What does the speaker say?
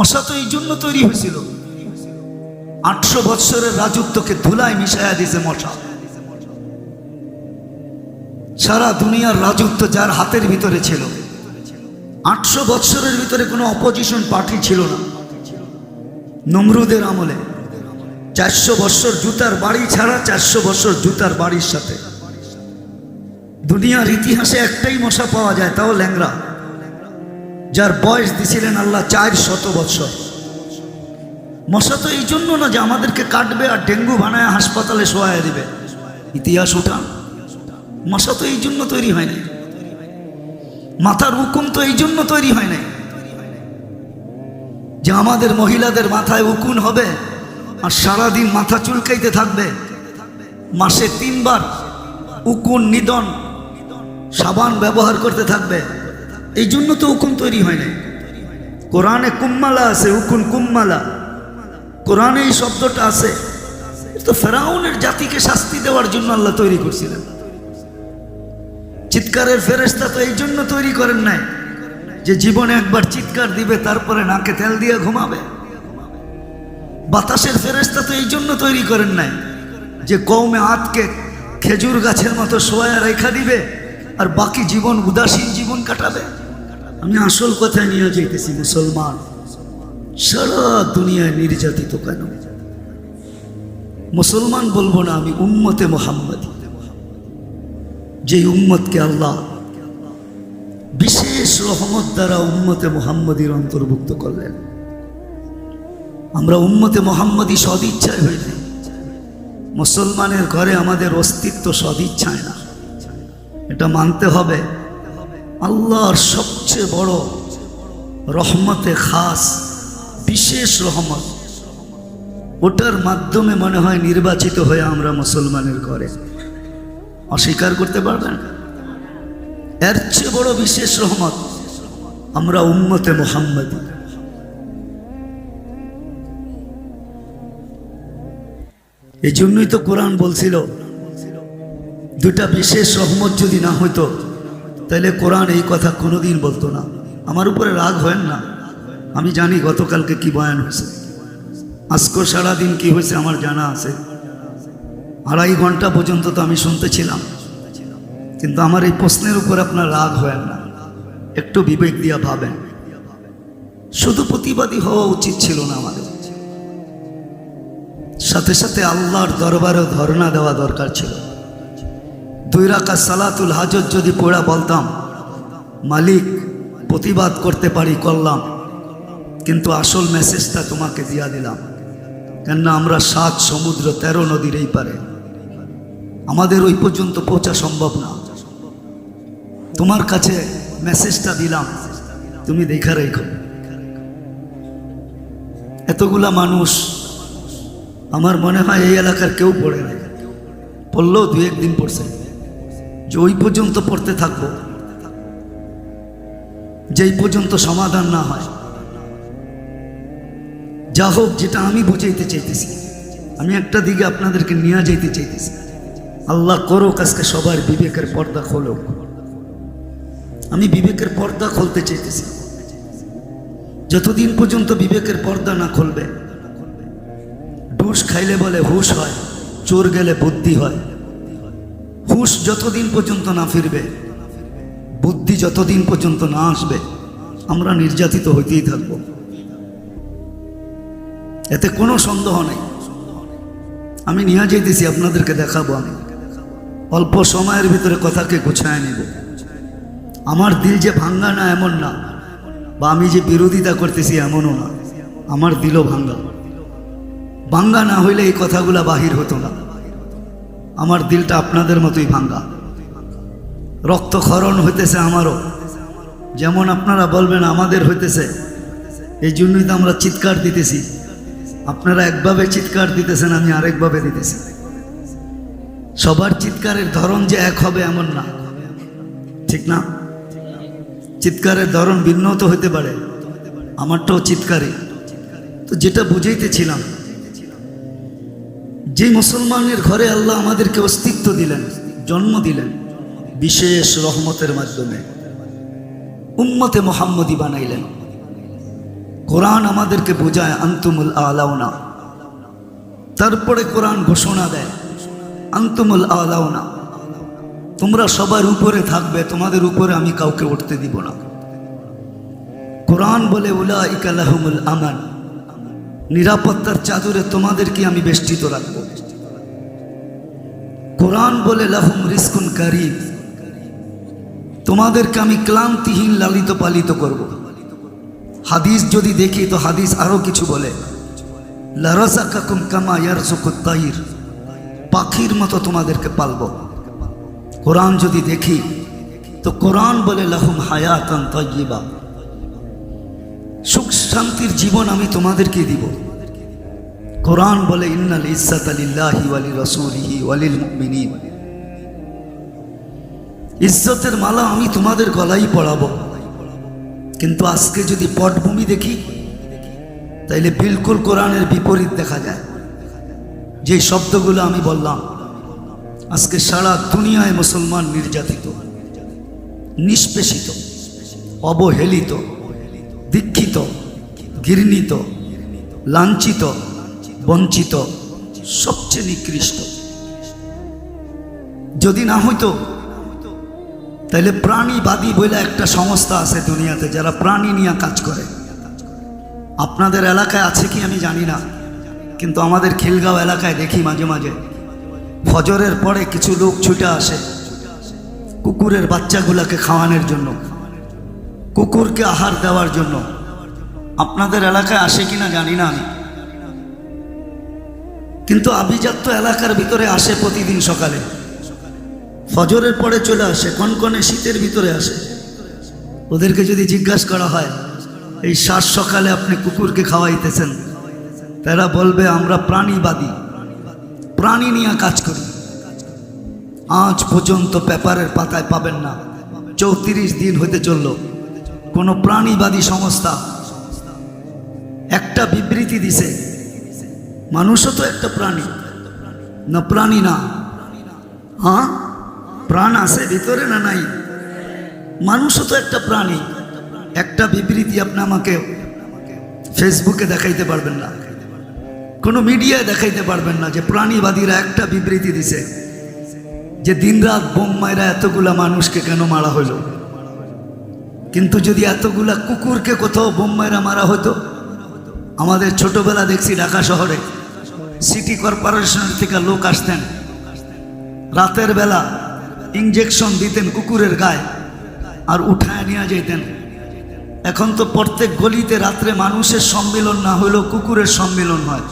মশা তো এই জন্য তৈরি হয়েছিল। আটশো বৎসরের রাজত্বকে ধুলায় মিশাইয়া দিছে মশা। সারা দুনিয়ার রাজত্ব যার হাতের ভিতরে ছিল। আটশো বৎসরের ভিতরে কোনো অপোজিশন পার্টি ছিল না। নমরুদের আমলে চারশো বৎসর জুতার বাড়ি ছাড়া চারশো বৎসর জুতার বাড়ির সাথে। দুনিয়ার ইতিহাসে একটাই মশা পাওয়া যায়, তাও ল্যাংরা যার বয়স দিছিলেন আল্লাহ চার শত বৎসর মশা তো এই জন্য না যে আমাদেরকে কাটবে আর ডেঙ্গু বানায় হাসপাতালে শোয়া দিবে। ইতিহাস উঠান। মশা তো এই জন্য তৈরি হয় নাই। মাথার উকুন তো এই জন্য তৈরি হয় নাই। যে আমাদের মহিলাদের মাথায় উকুন হবে আর সারাদিন মাথা চুলকাইতে থাকবে। মাসে তিনবার উকুন, নিদন, সাবান ব্যবহার করতে থাকবে। এই জন্য তো উকুন তৈরি হয় নাই। কোরআনে কুম্মালা আছে উকুন কুম্মালা। কোরআনে এই শব্দটা আছে। তো ফেরাউনের জাতিকে শাস্তি দেওয়ার জন্য আল্লাহ তৈরি করছিলেন। চিৎকারের ফেরেস্তা তো এই জন্য তৈরি করেন নাই যে জীবনে একবার চিৎকার দিবে, তারপরে নাকে তেল দিয়ে ঘুমাবে। বাতাসের ফেরেস্তা তো এই জন্য তৈরি করেন নাই যে কৌমে আতকে খেজুর গাছের মতো সোয়া রেখা দিবে আর বাকি জীবন উদাসীন জীবন কাটাবে। আমি আসল কথায় নিয়ে যেতেছি মুসলমান। সারা দুনিয়ায় নির্যাতিত কেন? মুসলমান বলব না, আমি উম্মতে মোহাম্মদ। যে উম্মতকে আল্লাহ বিশেষ রহমত দ্বারা উম্মতে মোহাম্মদীর অন্তর্ভুক্ত করলেন। আমরা উম্মতে মোহাম্মদী সদিচ্ছায় হইলে মুসলমানের ঘরে আমাদের অস্তিত্ব সদিচ্ছায় না। এটা মানতে হবে। আল্লাহর সবচেয়ে বড় রহমতে খাস, বিশেষ রহমত। ওটার মাধ্যমে মনে হয় নির্বাচিত হয়ে আমরা মুসলমানের ঘরে। অস্বীকার করতে পারবেন? এর চেয়ে বড় বিশেষ রহমত আমরা উম্মতে মোহাম্মদ। এই জন্যই তো কোরআন বলছিল দুটা বিশেষ রহমত যদি না হইতো, তাহলে কোরআন এই কথা কোনোদিন বলতো না। আমার উপরে রাগ হয় না। আমি জানি গতকালকে কি বয়ান হয়েছে। আজকে সারাদিন কি হয়েছে আমার জানা আছে। আড়াই ঘণ্টা পর্যন্ত তো আমি শুনতেছিলাম। কিন্তু আমার এই প্রশ্নের উপর আপনার রাগ হয় না। একটু বিবেক দিয়া ভাবেন। শুধু প্রতিবাদী হওয়া উচিত ছিল না আমাদের। সাথে সাথে আল্লাহর দরবারেও ধর্ণা দেওয়া দরকার ছিল। দুই রাখা সালাতুল হাজত যদি পড়া বলতাম, মালিক প্রতিবাদ করতে পারি, করলাম। কিন্তু আসল মেসেজটা তোমাকে দিয়া দিলাম। কেননা আমরা সাত সমুদ্র তেরো নদীর এই পারে। আমাদের ওই পর্যন্ত পৌঁছা সম্ভব না। তোমার কাছে মেসেজটা দিলাম, তুমি দেখা রেখো। এতগুলা মানুষ, আমার মনে হয় এই এলাকার কেউ পড়ে না পড়লেও দু একদিন পড়ছে। যে ওই পর্যন্ত পড়তে থাকব। যেই পর্যন্ত সমাধান না হয়। যা হোক যেটা আমি বুঝাইতে চাইতেছি। আমি একটা দিকে আপনাদেরকে নিয়ে যাইতে চাইতেছি। আল্লাহ করো আজকে সবার বিবেকের পর্দা খোলো আমি বিবেকের পর্দা খুলতে চাইতেছি। যতদিন পর্যন্ত বিবেকের পর্দা না খুলবে ডুস খাইলে বলে হুশ হয়, চোর গেলে বুদ্ধি হয়। হুশ যতদিন পর্যন্ত না ফিরবে, বুদ্ধি যতদিন পর্যন্ত না আসবে, আমরা নির্যাতিত হইতেই থাকব। এতে কোনো সন্দেহ নেই। আমি নিয়ে যেতেছি আপনাদেরকে দেখাবো আমি। অল্প সময়ের ভিতরে কথাকে গুছায় নেব। আমার দিল যে ভাঙ্গা না এমন না, বা আমি যে বিরোধিতা করতেছি এমনও না, আমার দিলও ভাঙ্গা। ভাঙ্গা না হইলে এই কথাগুলা বাহির হতো না। আমার দিলটা আপনাদের মতোই ভাঙ্গা। রক্তক্ষরণ হইতেছে আমারও। যেমন আপনারা বলবেন আমাদের হইতেছে, এই জন্যই তো আমরা চিৎকার দিতেছি। আপনারা একভাবে চিৎকার দিতেছেন, আমি আরেকভাবে দিতেছি। সবার চিৎকারের ধরন যে এক হবে এমন না। ঠিক না? চিৎকারের ধরন ভিন্ন তো হইতে পারে, আমারটাও চিৎকারই। তো যেটা বুঝাইতেছিলাম যে মুসলমানের ঘরে আল্লাহ আমাদেরকে অস্তিত্ব দিলেন, জন্ম দিলেন, বিশেষ রহমতের মাধ্যমে উম্মতে মোহাম্মদী বানাইলেন। কোরআন আমাদেরকে বোঝায়, আন্তুমুল আলাউনা। তারপরে কোরআন ঘোষণা দেয়, আন্তুমুল আলাউনা। তোমরা সবার উপরে থাকবে, তোমাদের উপরে আমি কাউকে উঠতে দিব না। কোরআন বলে উলা ইকালাহমুল আমান। নিরাপত্তার চাদরে তোমাদেরকে আমি বেষ্টিত রাখব। কোরআন বলে লাহুম রিস্কুন কারিম। তোমাদেরকে আমি ক্লান্তিহীন লালিত পালিত করব। হাদিস যদি দেখি তো হাদিস আরও কিছু বলে। লারাসাকাকুম কামা ইয়ারজুকুত তাইর। পাখির মতো তোমাদেরকে পালব। কোরআন যদি দেখি তো কোরআন বলে লাহুম হায়াতান তয়্যিবা সুখ শান্তির জীবন আমি তোমাদেরকে দিব। কোরআন বলে, ইন্নাল ইজ্জাত আলিল্লাহি ওয়ালি রাসূলিহি ওয়ালিল মুমিনিন ইজ্জতের মালা আমি তোমাদের গলাই পড়াবো কিন্তু আজকে যদি পটভূমি দেখি, তাইলে বিলকুল কোরআনের বিপরীত দেখা যায়। যে শব্দগুলো আমি বললাম, আজকে সারা দুনিয়ায় মুসলমান নির্যাতিত, নিষ্পেষিত, অবহেলিত, দীক্ষিত, ঘৃণিত, লাঞ্ছিত বঞ্চিত, সবচেয়ে নিকৃষ্ট। যদি না হইতো তাহলে প্রাণীবাদী বলে একটা সংস্থা আছে দুনিয়াতে যারা প্রাণী নিয়ে কাজ করে। আপনাদের এলাকায় আছে কি আমি জানি না, কিন্তু আমাদের খিলগাঁও এলাকায় দেখি মাঝে মাঝে। ফজরের পরে কিছু লোক ছুটে আসে কুকুরের বাচ্চাগুলোকে খাওয়ানোর জন্য, কুকুরকে আহার দেওয়ার জন্য। আপনাদের এলাকায় আসে কিনা জানি না আমি। কিন্তু আভিজাত্য এলাকার ভিতরে আসে প্রতিদিন সকালে। ফজরের পরে চলে আসে, কনকনে শীতের ভিতরে আসে। ওদেরকে যদি জিজ্ঞাসা করা হয়, এই শ্বাস সকালে আপনি কুকুরকে খাওয়াইতেছেন? তারা বলবে, আমরা প্রাণীবাদী। প্রাণী নিয়ে কাজ করি। আজ পর্যন্ত পেপারের পাতায় পাবেন না। চৌত্রিশ দিন হতে চলল। কোনো প্রাণীবাদী সংস্থা একটা বিবৃতি দিছে মানুষও তো একটা প্রাণী। না প্রাণী না। হ্যাঁ? প্রাণ আছে ভিতরে না নাই? মানুষও তো একটা প্রাণী। একটা বিবৃতি আপনি আমাকে ফেসবুকে দেখাইতে পারবেন না। কোনো মিডিয়ায় দেখাইতে পারবেন না যে প্রাণীবাদীরা একটা বিবৃতি দিছে যে দিনরাত বোম এতগুলা মানুষকে কেন মারা হইল? কিন্তু যদি এতগুলা কুকুরকে কোথাও বোম মারা হতো আমাদের ছোটবেলা দেখছি ঢাকা শহরে সিটি কর্পোরেশনের থেকে লোক আসতেন। রাতের বেলা ইঞ্জেকশন দিতেন কুকুরের গায়ে আর উঠায় নিয়ে যেতেন। এখন তো প্রত্যেক গলিতে রাত্রে মানুষের সম্মিলন না হলেও কুকুরের সম্মিলন হয়।